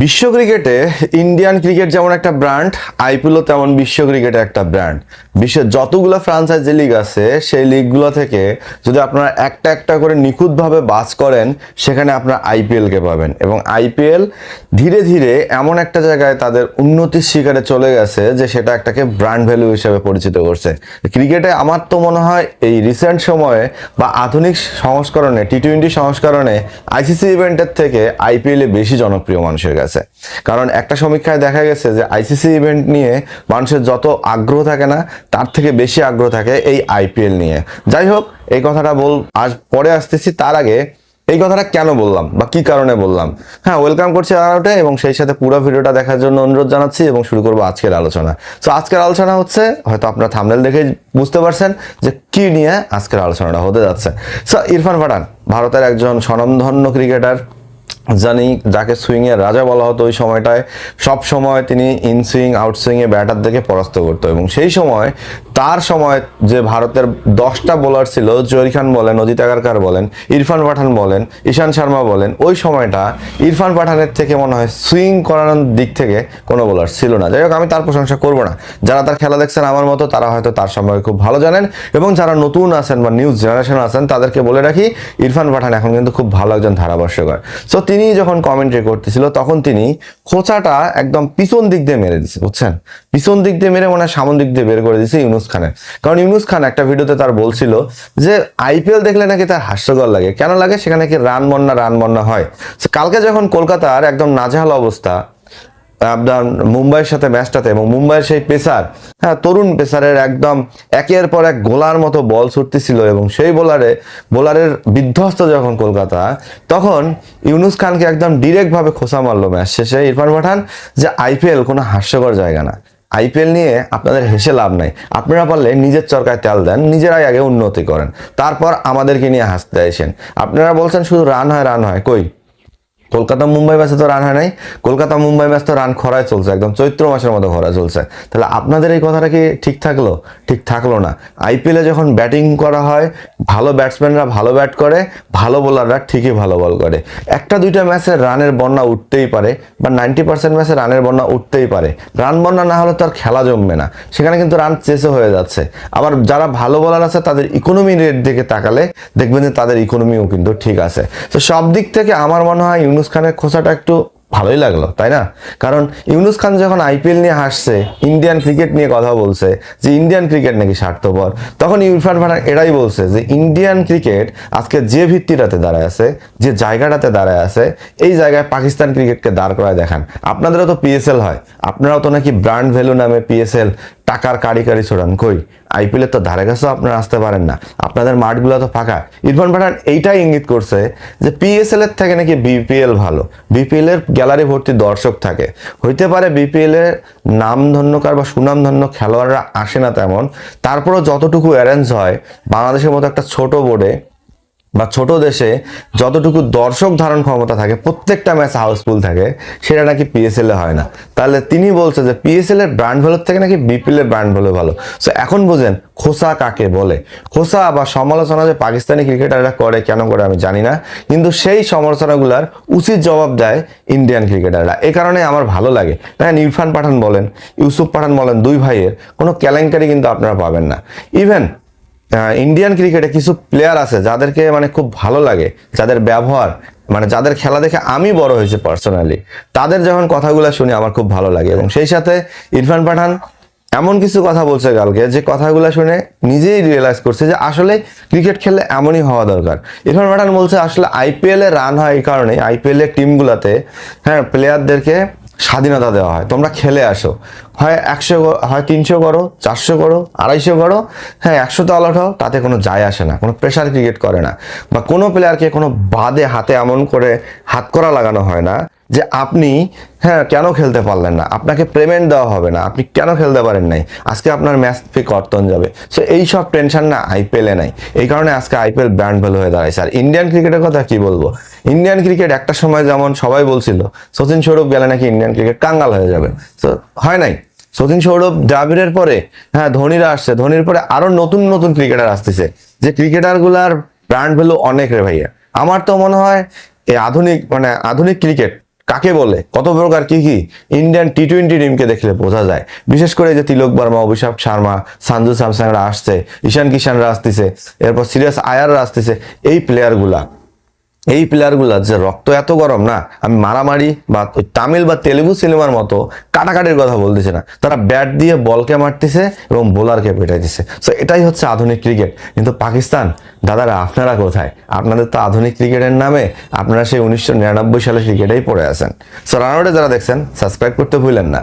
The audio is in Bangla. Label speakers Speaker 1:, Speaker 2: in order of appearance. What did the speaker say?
Speaker 1: বিশ্ব ক্রিকেটে ইন্ডিয়ান ক্রিকেট যেমন একটা ব্র্যান্ড আইপিএলও তেমন বিশ্ব ক্রিকেটে একটা ব্র্যান্ড বিশ্বের যতগুলো ফ্রাঞ্চাইজি লিগ আছে, সেই লিগগুলো থেকে যদি আপনারা একটা একটা করে নিখুঁতভাবে বাস করেন, সেখানে আপনারা আইপিএলকে পাবেন। এবং আইপিএল ধীরে ধীরে এমন একটা জায়গায় তাদের উন্নতির শিকারে চলে গেছে যে সেটা একটাকে ব্র্যান্ড ভ্যালু হিসেবে পরিচিত করছে। ক্রিকেটে আমার তো মনে হয় এই রিসেন্ট সময়ে বা আধুনিক সংস্করণে টি টোয়েন্টি সংস্করণে আইসিসি ইভেন্টের থেকে আইপিএলে বেশি জনপ্রিয় মানুষের কাছে কারণ একটা সমীক্ষায় দেখা গেছে যে আইসিসি ইভেন্ট নিয়ে মানুষের যত আগ্রহ থাকে না, তার থেকে বেশি আগ্রহ থাকে এই আইপিএল নিয়ে। যাই হোক, এই কথাটা বল আজ পরে আসতেছি, তার আগে এই কথাটা কেন বললাম বা কি কারণে বললাম? হ্যাঁ ওয়েলকাম করছি আনাউটে এবং সেই সাথে পুরো ভিডিওটা দেখার জন্য অনুরোধ জানাচ্ছি এবং শুরু করব আজকের আলোচনা। তো আজকের আলোচনা হচ্ছে, হয়তো আপনার থামনেল দেখে বুঝতে পারছেন যে কি নিয়ে আজকের আলোচনাটা হতে যাচ্ছে। সো ইরফান পাঠান ভারতের একজন স্বনামধন্য ক্রিকেটার জানি যাকে সুইং এর রাজা বলা হতো ওই সময়টায়, সব সময় তিনি ইন সুইং আউট সুইং এ ব্যাটারদেরকে পরাস্ত করতো এবং সেই সময়, তার সময় যে ভারতের দশটা বোলার ছিল, জহির খান বলেন, অজিত আগারকার বলেন, ইরফান পাঠান বলেন, ঈশান শর্মা বলেন, ওই সময়টা ইরফান পাঠানের থেকে মনে হয় সুইং করানোর দিক থেকে কোনো বোলার ছিল না। যাই হোক, আমি তার প্রশংসা করব না। যারা তার খেলা দেখছেন আমার মতো, তারা হয়তো তার সম্পর্কে খুব ভালো জানেন এবং যারা নতুন আছেন বা নিউজ জেনারেশন আছেন, তাদেরকে বলে রাখি, ইরফান পাঠান এখন কিন্তু খুব ভালো একজন ধারাভাষ্যকার। সো তিনি যখন কমেন্ট্রি করতেছিল, তখন তিনি খোঁচাটা একদম পিছন দিক দিয়ে মেরে দিছে, বুঝছেন? পিছন দিক দিয়ে মেরে মনে হয় সামন দিক দিয়ে বের করে দিছে ইউনুস খানের কারণ ইউনুস খান একটা ভিডিওতে তার বলছিল যে আইপিএল দেখলে নাকি তার হাস্যকর লাগে। কেন লাগে? সেখানে কি রান বন্যা রান বন্যা হয়? কালকে যখন কলকাতার একদম নাজেহাল অবস্থা আপনার মুম্বাইয়ের সাথে ম্যাচটাতে এবং মুম্বাইয়ের সেই পেসার হ্যাঁ তরুণ পেসারের একদম একের পর এক গোলার মতো বল ছুটতেছিল এবং সেই বোলারে, বোলারের বিধ্বস্ত যখন কলকাতা, তখন ইউনুস খানকে একদম ডিরেক্টভাবে খোসা মারলো ম্যাচ শেষে। ইরফান পাঠান, যে আইপিএল কোনো হাস্যকর জায়গা না। আইপিএল নিয়ে আপনাদের হেসে লাভ নাই। আপনারা পারলে নিজের চরকায় তেল দেন, নিজেরাই আগে উন্নতি করেন। তারপর আমাদেরকে নিয়ে হাসতে আসেন আপনারা বলছেন শুধু রান হয় রান হয়, কই? কলকাতা মুম্বাই ম্যাচে তো রান হয় নাই। কলকাতা মুম্বাই ম্যাচ তো রান খরায় চলছে একদম, চৈত্র মাসের মতো খরা চলছে। তাহলে আপনাদের এই কথাটা কি ঠিক থাকল? ঠিক থাকল না। আইপিএলে যখন ব্যাটিং করা হয়, ভালো ব্যাটসম্যানরা ভালো ব্যাট করে, ভালো বোলাররা ঠিকই ভালো বল করে। একটা দুইটা ম্যাচে রানের বন্যা উঠতেই পারে, বা নাইনটি পার্সেন্ট ম্যাচে রানের বন্যা উঠতেই পারে। রান বন্যা না হলে তো আর খেলা জমবে না। সেখানে কিন্তু রান চেসে হয়ে যাচ্ছে। আবার যারা ভালো বোলার আছে, তাদের ইকোনমি রেট দিকে তাকালে দেখবেন যে তাদের ইকোনমিও কিন্তু ঠিক আছে। তো সব দিক থেকে আমার মনে হয় খানের খোঁচাটা একটু ভালোই লাগল, তাই না? কারণ ইউনুস খান যখন আইপিএল নিয়ে হাসছে, ইন্ডিয়ান ক্রিকেট নিয়ে কথা বলছে যে ইন্ডিয়ান ক্রিকেট নাকি স্বার্থপর, তখন ইরফান পাঠান এটাই বলছে যে ইন্ডিয়ান ক্রিকেট আজকে যে ভিত্তিটাতে দাঁড়ায় আছে, যে জায়গাটাতে দাঁড়ায় আছে, এই জায়গায় পাকিস্তান ক্রিকেটকে দাঁড় করায় দেখান। আপনাদেরও তো পিএসএল হয়, আপনারাও তো নাকি ব্র্যান্ড ভ্যালু নামে পিএসএল টাকার কারি কারি ছোড়ান। কই? আইপিএলের তো ধারে কাছেও আপনারা আসতে পারেন না। আপনাদের মাঠগুলো তো ফাঁকা। ইরফান পাঠান এইটাই ইঙ্গিত করছে যে পিএসএল এর থেকে নাকি বিপিএল ভালো। বিপিএল এর গ্যালারি ভর্তি দর্শক থাকে। হইতে পারে বিপিএল এর নামধন্যকার বা সুনামধন্য খেলোয়াড়রা আসে না তেমন। তারপরও যতটুকু অ্যারেঞ্জ হয়, বাংলাদেশের মতো একটা ছোট বোর্ডে বা ছোট দেশে যতটুকু দর্শক ধারণ ক্ষমতা থাকে, প্রত্যেকটা ম্যাচ হাউসফুল থাকে, সেটা নাকি পিএসএল এ হয় না। তাহলে তিনি বলছে যে পিএসএল এর ব্র্যান্ড ভ্যালুর থেকে নাকি বিপিএল এর ব্র্যান্ড ভ্যালু ভালো। সো এখন বোঝেন, খোসা কাকে বলে? খোসা বা সমালোচনা যে পাকিস্তানি ক্রিকেটাররা করে, কেন করে আমি জানি না। কিন্তু সেই সমালোচনাগুলার উচিত জবাব দেয় ইন্ডিয়ান ক্রিকেটাররা। এ কারণে আমার ভালো লাগে। দেখেন ইরফান পাঠান বলেন, ইউসুফ পাঠান বলেন, দুই ভাইয়ের কোনো কেলেঙ্কারি কিন্তু আপনারা পাবেন না। ইভেন ইন্ডিয়ান ক্রিকেটে কিছু প্লেয়ার আছে যাদেরকে মানে খুব ভালো লাগে, যাদের ব্যবহার মানে যাদের খেলা দেখে আমি বড় হয়েছে পার্সোনালি তাদের যখন কথাগুলো শুনি আমার খুব ভালো লাগে এবং সেই সাথে ইরফান পাঠান এমন কিছু কথা বলছে কালকে যে কথাগুলো শুনে নিজেই রিয়েলাইজ করছে যে আসলে ক্রিকেট খেললে এমনই হওয়া দরকার। ইরফান পাঠান বলছে, আসলে আইপিএল রান হয় এই কারণে আইপিএল এর টিমগুলোতে হ্যাঁ প্লেয়ারদেরকে স্বাধীনতা দেওয়া হয়। তোমরা খেলে আসো। হয় একশো হয় তিনশো করো, চারশো করো, আড়াইশো করো হ্যাঁ একশোতে অলট হও, তাতে কোনো যায় আসে না, কোনো প্রেশার ক্রিকেট করে না। বা কোনো প্লেয়ারকে কোনো বাদে হাতে এমন করে হাত করা লাগানো হয় না। যে আপনি হ্যাঁ কেন খেলতে পারলেন না? আপনাকে পেমেন্ট দেওয়া হবে না। আপনি কেন খেলতে পারেন নাই? আজকে আপনার ম্যাচ ফি কর্তন যাবে। সো এই সব টেনশন না আইপিএলে নাই। এই কারণে আজকে আইপিএল ব্র্যান্ড ভ্যালু হয়ে দাঁড়ায় আর ইন্ডিয়ান ক্রিকেটের কথা কি বলব? ইন্ডিয়ান ক্রিকেট একটা সময় যেমন সবাই বলছিল, সচিন সৌরভ গেলে নাকি ইন্ডিয়ান ক্রিকেট কাঙ্গাল হয়ে যাবে। তো হয় নাই? সচিন সৌরভ দ্রাবিড়ের পরে হ্যাঁ ধোনিরা আসছে। ধোনির পরে আরও নতুন নতুন ক্রিকেটার আসতেছে। যে ক্রিকেটারগুলার ব্র্যান্ড ভ্যালু অনেক রে ভাইয়া। আমার তো মনে হয়, এই আধুনিক মানে আধুনিক ক্রিকেট কাকে বলে? কত প্রকার কি কি? ইন্ডিয়ান টি টোয়েন্টি টিমকে দেখলে বোঝা যায়। বিশেষ করে যে তিলক বর্মা অভিষেক শর্মা সঞ্জু স্যামসাংরা আসছে, ঈশান কিষানরা আসতেছে, এরপর সিরিয়াস আয়াররা আসতেছে, এই প্লেয়ারগুলা এই প্লেয়ারগুলা যে রক্ত এত গরম না, আমি মারামারি বা ওই তামিল বা তেলেগু সিনেমার মতো কাটাকাটির কথা বলতেছে না। তারা ব্যাট দিয়ে বলকে মারতেছে এবং বোলারকে পেটাইতেছে। সো এটাই হচ্ছে আধুনিক ক্রিকেট কিন্তু পাকিস্তান, দাদারা আপনারা কোথায়? আপনাদের তো আধুনিক ক্রিকেটের নামে আপনারা সেই উনিশশো নিরানব্বই সালে ক্রিকেটেই পড়ে আছেন। সো রানাউটে যারা দেখছেন সাবস্ক্রাইব করতে ভুলেন না।